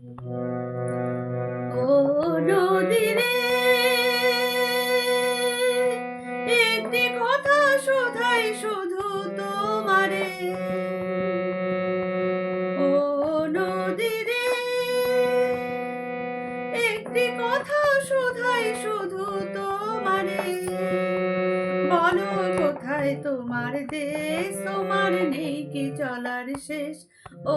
একটি কথা শুধু একটি কথা শোধাই শুধু তোমারে। কোথায় তোমার দেশ? তোমার নেই কি চলার শেষ? ও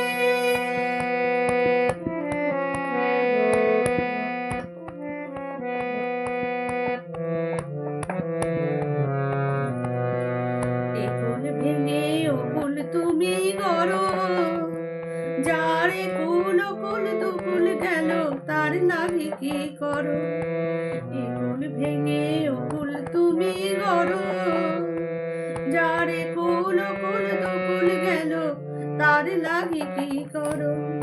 যারে কুল কুল দুকুল গেল, তার লাগি কি করো? একুল ভেঙে ওকুল তুমি গড়ো। যারে কুল কুল দুকুল গেল, তার নাভি কি করো?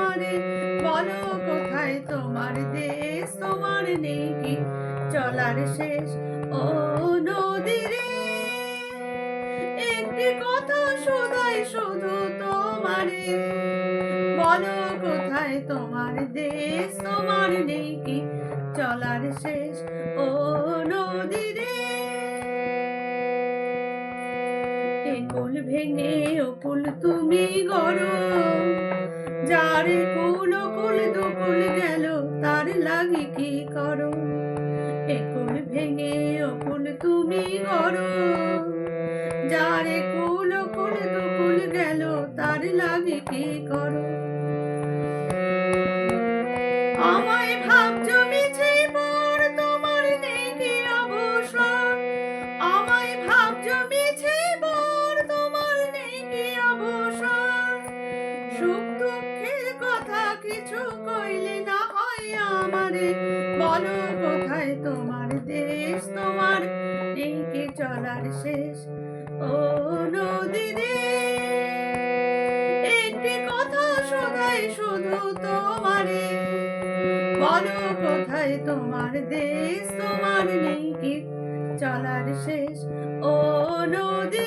আমারে বলো কোথায় তোমার দেশ? তোমার নেই চলার শেষ ও নদী রে একটি কথা শোধাই শুধু তোমারে। বলো কোথায় তোমার দেশ? তোমার নেই চলার শেষ ও নদী একুল ভেঙে ওকুল তুমি গড়ো যারে কুল কুল দুকুল গেল, তার লাগি কি করো একুল ভেঙে ওকুল তুমি গড়ো যারে কুল কুল দুকুল গেল, তার লাগে কি করো আমায় আমারে বলো কোথায় তোমার দেশ? তোমার নেই চলার শেষ। ও নদীরে, একটি কথা শোধাই শুধু তোমারে। বলো কোথায় তোমার দেশ? তোমার নেই কি চলার শেষ? ও নদী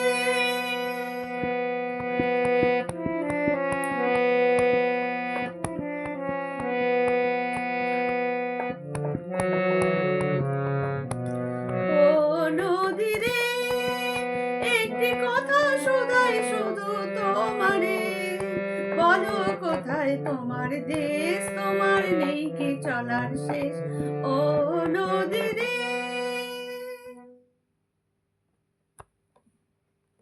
কোথায় তোমার দেশ তোমার নেই কি চলার শেষ। ও নদী